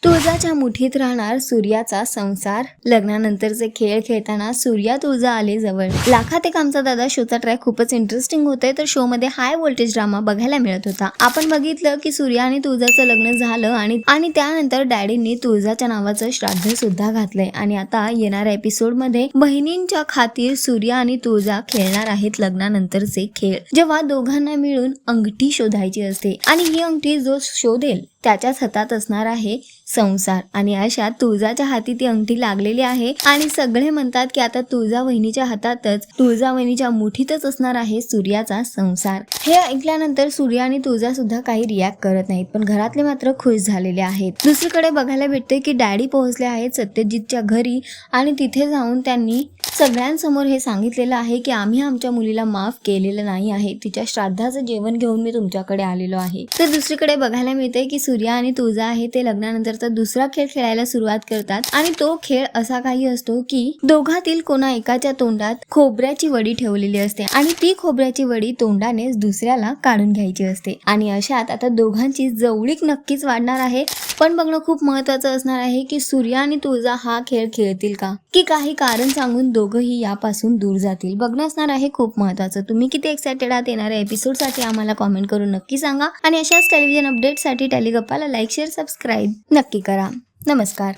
tú तुळजाच्या मुठीत राहणार सूर्याचा संसार. लग्नानंतरचे खेळ खेळताना सूर्या तुळजा आले जवळ. लाखात एक आमचा दादा शोचा ट्रॅक खूपच इंटरेस्टिंग होते तर शो मध्ये हाय व्होल्टेज ड्रामा बघायला मिळत होता. आपण बघितलं की सूर्या आणि तुळजाचं लग्न झालं आणि आणि त्यानंतर डॅडींनी तुळजाच्या नावाचं श्राद्ध सुद्धा घातलंय. आणि आता येणाऱ्या एपिसोडमध्ये बहिणींच्या खातीर सूर्या आणि तुळजा खेळणार आहेत लग्नानंतरचे खेळ. जेव्हा दोघांना मिळून अंगठी शोधायची असते आणि ही अंगठी जो शोधेल त्याच्याच हातात असणार आहे संसार. आणि अशा तुळजाच्या हाती ती अंगठी लागलेली आहे. आणि सगळे म्हणतात की आता तुळजा वहिनीच्या हातातच तुळजा वहिनीच्या मुठीतच असणार आहे सूर्याचा संसार. हे ऐकल्यानंतर सूर्या आणि तुळजा सुद्धा काही रिॲक्ट करत नाहीत पण घरातले मात्र खुश झालेले आहेत. दुसरीकडे बघायला भेटते की डॅडी पोहोचले आहेत सत्यजितच्या घरी आणि तिथे जाऊन त्यांनी सगळ्यांसमोर हे सांगितलेलं आहे की आम्ही आमच्या मुलीला माफ केलेलं नाही आहे. तिच्या श्राद्धाचं जेवण घेऊन मी तुमच्याकडे आलेलो आहे. तर दुसरीकडे बघायला मिळते की सूर्या आणि तुळजा आहे ते लग्नानंतरचा दुसरा खेळ खेळायला सुरुवात करतात. आणि तो खेळ असा काही असतो की दोघातील कोणा एकाच्या तोंडात खोबऱ्याची वडी ठेवलेली असते आणि ती खोबऱ्याची वडी तोंडानेच दुसऱ्याला काढून घ्यायची असते. आणि अशात आता दोघांची जवळीक नक्कीच वाढणार आहे. पण बघणं खूप महत्वाचं असणार आहे की सूर्य आणि तुळजा हा खेळ खेळतील का? की काही कारण सांगून दोघंही यापासून दूर जातील? बघणं असणार आहे खूप महत्वाचं. तुम्ही किती एक्सायटेड आहात येणाऱ्या एपिसोडसाठी आम्हाला कॉमेंट करून नक्की सांगा. आणि अशाच टेलिव्हिजन अपडेटसाठी टेलिगप्पाला लाईक शेअर सबस्क्राईब नक्की करा. नमस्कार.